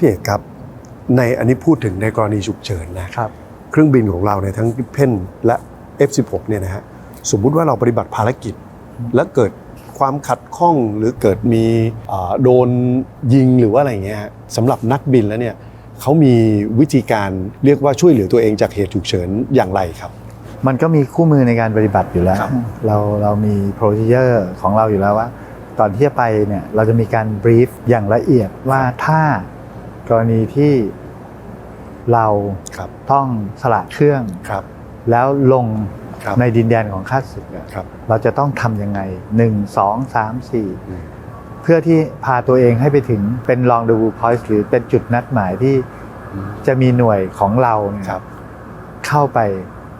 พี่เอกครับ ในอันนี้พูดถึงในกรณีฉุกเฉินนะครับ เครื่องบินของเราในยทั้งเพนและ F16 เนี่ยนะฮะสมมุติว่าเราปฏิบัติภารกิจ และเกิดความขัดข้องหรือเกิดมีอ่าโดนยิงหรือว่าอะไรอย่างเงี้ยฮะสำหรับนักบินแล้วเนี่ยเขามีวิธีการเรียกว่าช่วยเหลือตัวเองจากเหตุฉุกเฉินอย่างไรครับ มันก็มีคู่มือในการปฏิบัติอยู่แล้วครับเราเรามี procedure ของเราอยู่แล้วว่าก่อนที่จะไปเนี่ยเราจะมีการ brief อย่างละเอียดว่าถ้า กรณีที่เราครับต้องสละเครื่องครับ แล้วลงครับในดินแดนของข้าศึกอะครับเราจะต้องทำยังไงหนึ่งสองสามสี่อืมเพื่อที่พาตัวเองให้ไปถึงเป็น rendezvous point หรือเป็นจุดนัดหมายที่อืมจะมีหน่วยของเราเนี่ยครับเข้าไป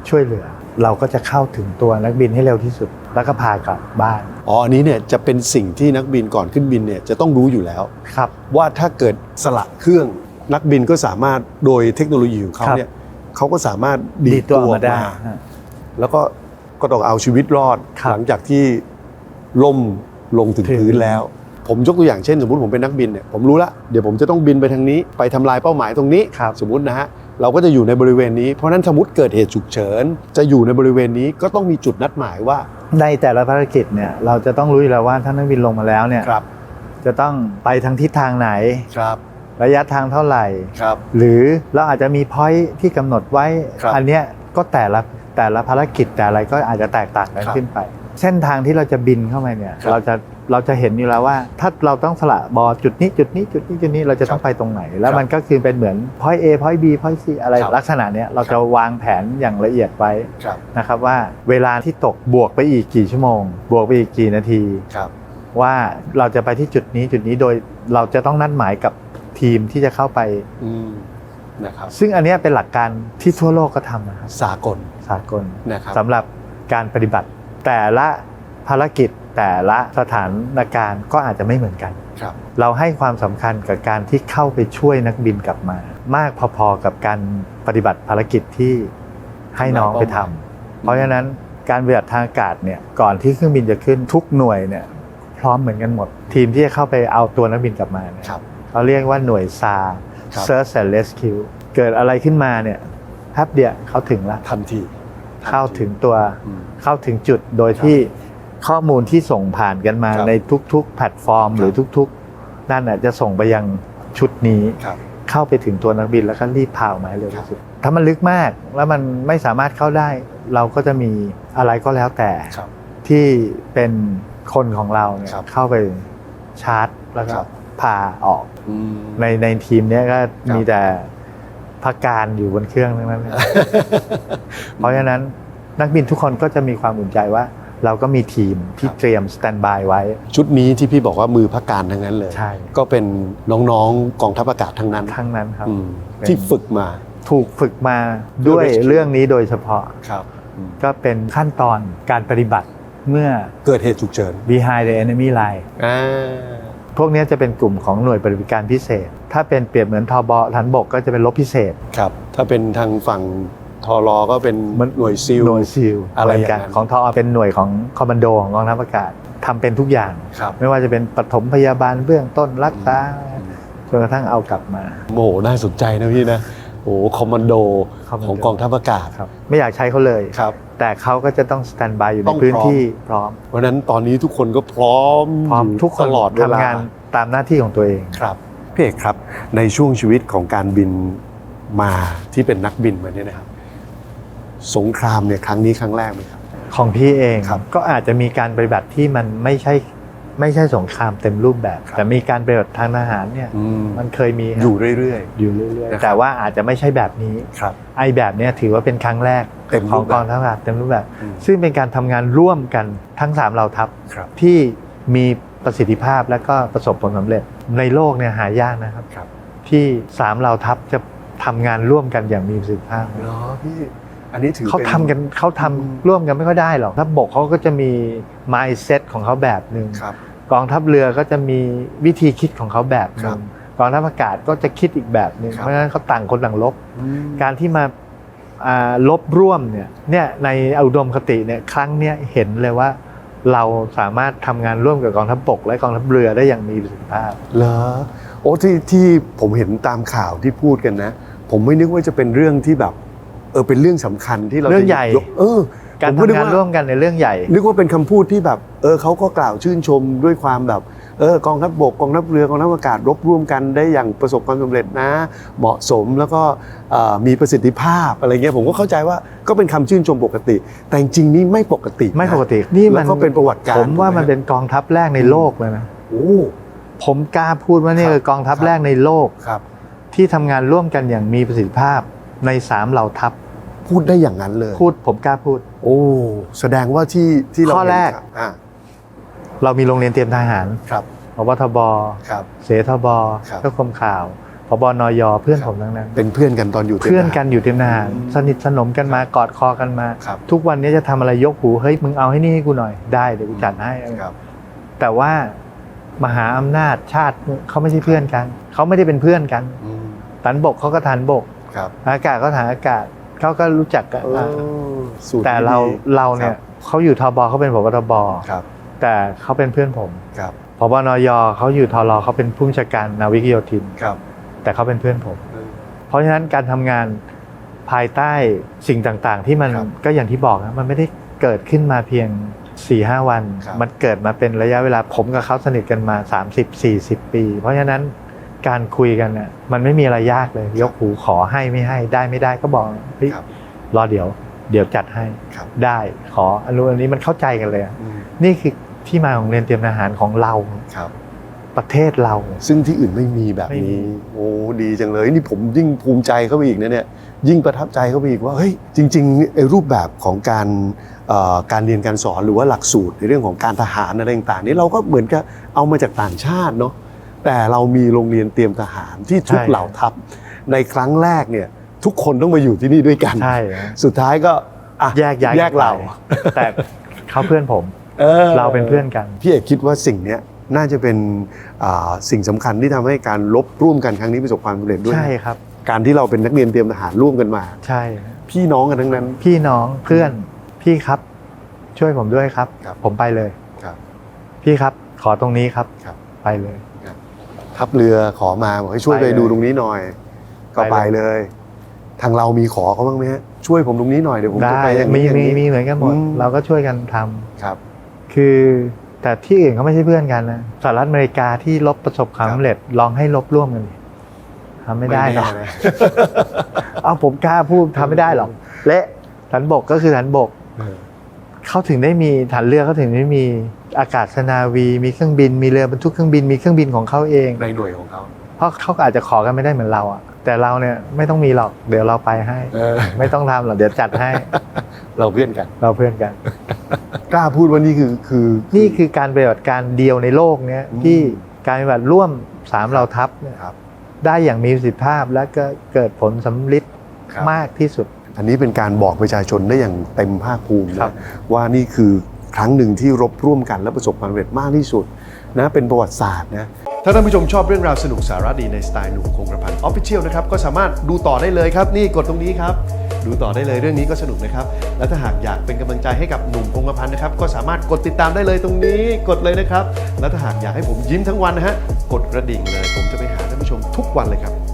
ช่วยเหลือ เราก็จะเข้าถึงตัวนักบินให้เร็วที่สุด แล้วก็พากลับบ้านอ๋ออันนี้เนี่ยจะเป็นสิ่งที่นักบินก่อนขึ้นบินเนี่ยจะต้องรู้อยู่แล้ว ครับ ว่าถ้าเกิดสละเครื่องนักบินก็สามารถโดยเทคโนโลยีของเขาครับ เนี่ยเขาก็สามารถดีดีดตัวตัวออออกกมาได้มาฮะแล้วก็ก็ต้องเอาชีวิตรอดครับหลังจากที่ล่มลงถึงถึง พื้นแล้ว ผมยกตัวอย่างเช่น สมมติผมเป็นนักบินเนี่ยผมรู้ละเดี๋ยวผมจะต้องบินไปทางนี้ไปทำลายเป้าหมายตรงนี้ ครับสมมตินะฮะเราก็จะอยู่ในบริเวณนี้เพราะฉะนั้นสมมติเกิดเหตุฉุกเฉิน จะอยู่ในบริเวณนี้ก็ต้องมีจุดนัดหมายว่า ในแต่ละภารกิจเนี่ยเราจะต้องรู้อยู่แล้วว่าถ้านักบินลงมาแล้วเนี่ยครับจะต้องไปทางทิศทางไหนครับ ระยะทางเท่าไหร่ครับ หรือเราอาจจะมีพอยที่กำหนดไว้ครับอันเนี้ยก็แต่ละแต่ละภารกิจแต่อะไรก็อาจจะแตกต่างกันครับขึ้นไป เส้นทางที่เราจะบินเข้าไปเนี่ยครับเราจะ เราจะเห็นอยู่แล้วว่า ถ้าเราต้องสละบอจุดนี้จุดนี้จุดนี้จุดนี้เราจะต้อคงรับไปตรงไหน แล้วครับมันก็คือเป็นเหมือน point A point B point C อะไรครับลักษณะเนี้ยเราครัจะบวางแผนอย่างละเอียดไว้ครับนะครับว่าเวลาที่ตกบวกไปอีกกี่ชั่วโมง บวกไปอีกกี่นาทีครับว่าเราจะไปที่จุดนี้จุดนี้โดยเราจะต้องนัดหมายกับทีมที่จะเข้าไปอืมนะครับซึ่งอันเนี้ยเป็นหลักการที่ทั่วโลกก็ทำนะครับสากลสากลนะครับสำหรับการปฏิบัติแต่ละ ภารกิจแต่ละสถานการณ์ก็อาจจะไม่เหมือนกันครับเราให้ความสำคัญกับการที่เข้าไปช่วยนักบินกลับมา มากพอๆกับการปฏิบัติภารกิจที่ให้น้องไปทำเพราะฉะนั้นการปฏิบัติทางอากาศเนี่ยก่อนที่เครื่องบินจะขึ้นทุกหน่วยเนี่ยพร้อมเหมือนกันหมด ทีมที่จะเข้าไปเอาตัวนักบินกลับมาเนี่ยครับเราเรียกว่าหน่วยซาครับ Search and Rescue เกิดอะไรขึ้นมาเนี่ยแป๊บเดียวเขาถึงละทันที เข้าถึงตัวอืมเข้าถึงจุดโดยที่ ข้อมูลที่ส่งผ่านกันมาครับในทุกๆ แพลตฟอร์มครับหรือทุกๆ นั่นน่ะจะส่งไปยังชุดนี้ครับเข้าไปถึงตัวนักบินแล้วก็รีบพาออกมาให้เร็วที่สุดถ้ามันลึกมากแล้วมันไม่สามารถเข้าได้ เราก็จะมีอะไรก็แล้วแต่ครับที่เป็นคนของเราเนี่ยครับเข้าไปชาร์จแล้วก็ครับพาออกอืมในในทีมเนี้ยก็ครับมีแต่พักการอยู่บนเครื่องทั้งนั้นเลยเพราะฉะนั้นนักบินทุกคนก็จะมีความอุ่นใจว่า เราก็มีทีมที่ครับเตรียมสแตนบายไว้ ชุดนี้ที่พี่บอกว่ามือพักการทั้งนั้นเลย ใช่ ก็เป็นน้องๆกองทัพอากาศทั้งนั้น ทั้งนั้นครับอืมเป็นที่ฝึกมา ถูกฝึกมาด้วย Rescue เรื่องนี้โดยเฉพาะครับอืมก็เป็นขั้นตอนการปฏิบัติเมื่อเกิดเหตุฉุกเฉิน behind the enemy line อ่าพวกเนี้ยจะเป็นกลุ่มของหน่วยปฏิบัติการพิเศษ ถ้าเป็นเปรียบเหมือนทบทันบกก็จะเป็นรบพิเศษ ครับ ถ้าเป็นทางฝั่ง ทอรอก็เป็นมันหน่วยซิลหน่วยซิลอะไรเหมืนกันอย่างนั้นของทอเป็นหน่วยของคอมมานโดของกองทัพอากาศทำเป็นทุกอย่างครับไม่ว่าจะเป็นปฐมพยาบาลเบื้องต้นรักษาจนกระทั่งเอากลับมาโอ้โหน่าสนใจนะพี่นะโอ้โหคอมมานโดคอมมานโดของกองทัพอากาศครับไม่อยากใช้เขาเลยครับ แต่เขาก็จะต้องสแตนบายอยู่ต้ในองพื้นพร้อมที่พร้อม เพราะฉะนั้นตอนนี้ทุกคนก็พร้อมพร้อมยู่ทุกคนตลอดเวลาทำงานตามหน้าที่ของตัวเองครับพี่เอกครับในช่วงชีวิตของการบินมาที่เป็นนักบินมาเนี่ยนะครับ สงครามเนี่ยครั้งนี้ครั้งแรกไหมครับ ของพี่เองครับก็อาจจะมีการปฏิบัติที่มันไม่ใช่ไม่ใช่สงครามเต็มรูปแบบครับแต่มีการปฏิบัติทางทหารเนี่ยอืมมันเคยมีครับอยู่เรื่อยอยู่เรื่อยนะครับๆแต่ว่าอาจจะไม่ใช่แบบนี้ๆครับไอแบบเนี้ยถือว่าเป็นครั้งแรกเต็มขรูองปแบบกองทัพอากาศเต็มรูปแบบอืมซึ่งเป็นการทำงานร่วมกันทั้งสามเหล่าทัพครับที่มีประสิทธิภาพและก็ประสบผลสำเร็จในโลกเนี่ยหายากนะครับครับที่สามเหล่าทัพจะทำงานร่วมกันอย่างมีประสิทธิภาพเนาะพี่ อันนี้ถือเขาป็ทำกันเขาทำร่วมกันไม่ค่อยได้หรอกทัพบกเขาก็จะมี mindset ของเขาแบบหนึ่งครับ กองทัพเรือก็จะมีวิธีคิดของเขาแบบหครันึ่บงกองทัพอากาศก็จะคิดอีกแบบหนึ่งครับ เพราะฉะนั้นเขาต่างคนต่างลบ อืมการที่มาอ่าลบร่วมเนี่ยเนี่ยในอุดมคติเนี่ยครั้งเนี้ยเห็นเลยว่า เราสามารถทำงานร่วมกับกองทัพบก และกองทัพเรือได้อย่างมีประสิทธิภาพ เหรอโอ้ที่ที่ผมเห็นตามข่าวที่พูดกันนะ ผมไม่นึกว่าจะเป็นเรื่องที่แบบ เออเป็นเรื่องสำคัญที่เราเรื่องใหญ่จะยกเออการผมนึทำงานว่ร่วมกันในเรื่องใหญ่ นึกว่าเป็นคำพูดที่แบบ เออเขาก็กล่าวชื่นชมด้วยความแบบ เออกองทัพบกกองทัพเรือกองทัพอากาศรบร่วมกันได้อย่างประสบความสำเร็จนะ เหมาะสมแล้วก็เอ่อมีประสิทธิภาพอะไรเงี้ยผมก็เข้าใจว่าก็เป็นคำชื่นชมปกติ แต่จริงๆนี่ไม่ปกตินะไม่ปกตินี่มันแล้วก็เป็นประวัติการผมว่ามันถูกไหเป็นกองทัพแรกในโลกเลยนะโอ้ผมกล้าพูดว่านี่ครับคือกองทัพครับแรกในโลกครับ ที่ทำงานร่วมกันอย่างมีประสิทธิภาพ ในสามเหล่าทัพพูดได้อย่างนั้นเลย พูดผมกล้าพูด โอ้แสดงว่าที่ที่เราข้อแรก เห็นข่าวอะเรามีโรงเรียนเตรียมทหารครับพบทบครับ เสทบครับเพื่อคมข่าวพบนยเพื่อนครับผมทั้งนั้น เป็นเพื่อนกันตอนอยู่ตรียมเพื่อนทหารกันอยู่เตรียมทหารอืมสนิทสนมกันมากอดคอกันมา ครับทุกวันนี้จะทำอะไรยกหูเฮ้ยมึงเอาให้นี่ให้กูหน่อยได้เดี๋ยวกูจัดให้ ครับแต่ว่ามหาอำนาจชาติเขาไม่ใช่เพื่อนกัน เขาไม่ได้เป็นเพื่อนกัน อืมฐานบกเขาก็ฐานบก ครับอากาศก็ฐานอากาศเขาก็รู้จักกันเออสูตรแต่เราดีๆเราเนี่ยเขาอยู่ทบเขาเป็นพบทบครับ แต่เขาเป็นเพื่อนผมครับพบนยเขาอยู่ทรเขาเป็นผู้บัญชาการนาวิกโยธินครับ แต่เขาเป็นเพื่อนผมเออเพราะฉะนั้นการทำงานภายใต้สิ่งต่างๆ ที่มันครับก็อย่างที่บอกนะมันไม่ได้เกิดขึ้นมาเพียง4ี่ห้าวันครับมันเกิดมาเป็นระยะเวลาผมกับเขาสนิทกันมา 30-40 ปี เพราะฉะนั้น การคุยกันน่ะมันไม่มีอะไรยากเลย ยกหูขอให้ไม่ให้ได้ไม่ได้ก็บอกเฮ้ยครับรอเดี๋ยว เดี๋ยวจัดให้ครับ ได้ขออนุอันนี้มันเข้าใจกันเลยอะอืมนี่คือที่มาของเรียนเตรียมทหารของเราครับ ประเทศเรา ซึ่งที่อื่นไม่มีแบบไม่มี นี้ โอ้ดีจังเลย นี่ผมยิ่งภูมิใจเข้าไปอีกนะเนี่ย ยิ่งประทับใจเข้าไปอีกว่า เฮ้ย จริงๆไอ้รูปแบบของการเอ่อการเรียนการสอนหรือว่าหลักสูตรในเรื่องของการทหารอะไรต่างๆนี่เราก็เหมือนกับเอามาจากต่างชาติเนาะ แต่เรามีโรงเรียนเตรียมทหารที่ทุกใช่เหล่าทัพ ในครั้งแรกเนี่ยทุกคนต้องมาอยู่ที่นี่ด้วยกัน ใช่นะสุดท้ายก็อะแยกย้ายแยกเราไปแต่เขาเพื่อนผมออเราเป็นเพื่อนกันพี่เอกคิดว่าสิ่งเนี้ยน่าจะเป็นอ่าสิ่งสำคัญที่ทำให้การลบร่วมกันครั้งนี้ประสบความสำเร็จด้วยนะใช่ครับ การที่เราเป็นนักเรียนเตรียมทหารร่วมกันมา ใช่ พี่น้องกันทั้งนั้น พี่น้องเพื่อนพี่ครับ ช่วยผมด้วยครับครับผมไปเลยครับ พี่ครับขอตรงนี้ครับครับไปเลย ทัพเรือขอมาบอกให้ช่วยไปไปเลยดูตรงนี้หน่อย ก็ไปไปเลย เลย ทางเรามีขอเขาบ้างไหมฮะช่วยผมตรงนี้หน่อยเดี๋ยวผมจะได้ไปอย่างมีนี้อย่างมีมีนี้ เหมือนกันหมด อืม เราก็ช่วยกันทำครับ คือแต่ที่อื่นเขาไม่ใช่เพื่อนกันนะสหรัฐอเมริกาที่ลบประสบความครับ สำเร็จลองให้ลบร่วมกันดิทำไม่ได้หรอกแน่นะเอาผมกล้าพูดทำไม่ได้หรอกและฐานบกก็คือฐานบก เออ เขาถึงได้มีฐานเรือเขาถึงได้มีอากาศนาวี มีเครื่องบิน มีเรือบรรทุกเครื่องบิน มีเครื่องบินของเขาเอง ในหน่วยของเขาเพราะเขาก็อาจจะขอกันไม่ได้เหมือนเราอะแต่เราเนี่ยไม่ต้องมีหรอกเดี๋ยวเราไปให้เออไม่ต้องทำหรอกเดี๋ยวจัดให้ เราเพื่อนกัน เราเพื่อนกัน กล้าพูดว่านี่คือคือ นี่คือการปฏิบัติการเดียวในโลกเนี้ยอืมที่การปฏิบัติร่วมสามเหล่าทัพเนี่ยครับได้อย่างมีประสิทธิภาพและก็เกิดผลสำลิดครับมากที่สุด อันนี้เป็นการบอกประชาชนได้อย่างเต็มภาคภูมิครันะบว่านี่คือครั้งหนึ่งที่รบร่วมกันและประสบความสำเร็จมากที่สุดนะเป็นประวัติศาสตร์นะถ้าท่านผู้ชมชอบเรื่องราวสนุกสาระดีในสไตล์หนุ่มคงกระพันออฟฟิเชียลนะครับก็สามารถดูต่อได้เลยครับ นี่กดตรงนี้ครับ ดูต่อได้เลยเรื่องนี้ก็สนุกนะครับ และถ้าหากอยากเป็นกำลังใจให้กับหนุ่มคงกระพันนะครับก็สามารถกดติดตามได้เลยตรงนี้กดเลยนะครับ และถ้าหากอยากให้ผมยิ้มทั้งวันนะฮะกดกระดิ่งเลย ผมจะไปหาท่านผู้ชมทุกวันเลยครับ